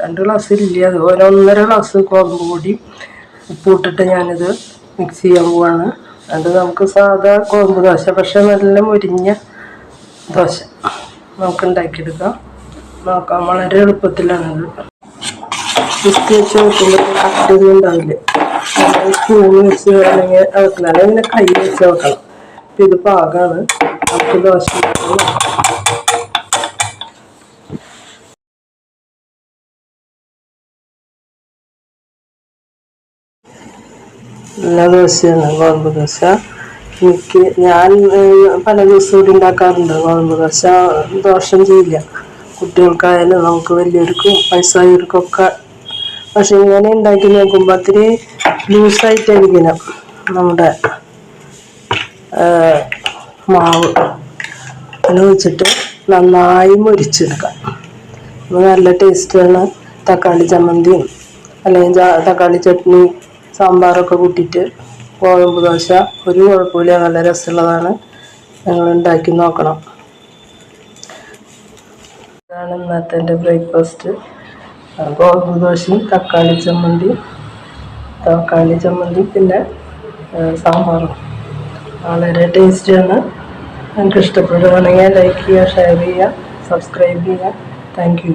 രണ്ട് ഗ്ലാസ് ഇല്ല അത് ഒരു ഒന്നര ഗ്ലാസ് ഗോതമ്പ് പൊടി ഉപ്പിട്ടിട്ട് ഞാനിത് മിക്സ് ചെയ്യാൻ പോവാണ്. അത് നമുക്ക് സാധാ ഗോതമ്പ് ദോശ പക്ഷെ നല്ല മുരിഞ്ഞ ദോശ നമുക്ക് ഉണ്ടാക്കിയെടുക്കാം നോക്കാം വളരെ എളുപ്പത്തിലാണിത്. ജസ്റ്റ് വെച്ച് നോക്കുമ്പോൾ കട്ടൊന്നും ഉണ്ടാവില്ല. സ്പൂൺ വെച്ച് അല്ലെങ്കിൽ ഇളക്കണം അല്ലെങ്കിൽ കൈ വെച്ച് നോക്കണം ഇത് പാകമാണ് നമുക്ക് ദോശ നല്ല ദോശയാണ് ഗോതമ്പ് ദോശ. എനിക്ക് ഞാൻ പല ദിവസവും ഉണ്ടാക്കാറുണ്ട് ഗോതമ്പ് ദോശ. ദോഷം ചെയ്യില്ല. കുട്ടികൾക്കായാലും നമുക്ക് വലിയവർക്കും വയസ്സായവർക്കൊക്കെ. പക്ഷെ ഇങ്ങനെ ഉണ്ടാക്കി നോക്കുമ്പോൾ അത്തിരി ലൂസായിട്ടായിരിക്കണം നമ്മുടെ മാവ്. വെച്ചിട്ട് നന്നായി മുരിച്ചെടുക്കാം. നല്ല ടേസ്റ്റാണ് തക്കാളി ചമ്മന്തിയും അല്ലെങ്കിൽ തക്കാളി ചട്നി സാമ്പാറൊക്കെ കൂട്ടിയിട്ട് ഗോതമ്പ് ദോശ ഒരു കുഴപ്പമില്ല നല്ല രസമുള്ളതാണ്. ഞങ്ങൾ ഉണ്ടാക്കി നോക്കണം. ഇതാണ് ഇന്നത്തെ എന്റെ ബ്രേക്ക്ഫാസ്റ്റ് ഗോതമ്പ് ദോശയും തക്കാളി ചമ്മന്തി തക്കാളി ചമ്മന്തി പിന്നെ സാമ്പാറും. വളരെ ടേസ്റ്റിയാണ് നിങ്ങൾക്ക് ഇഷ്ടപ്പെടുകയാണെങ്കിൽ ലൈക്ക് ചെയ്യുക ഷെയർ ചെയ്യുക സബ്സ്ക്രൈബ് ചെയ്യുക. Thank you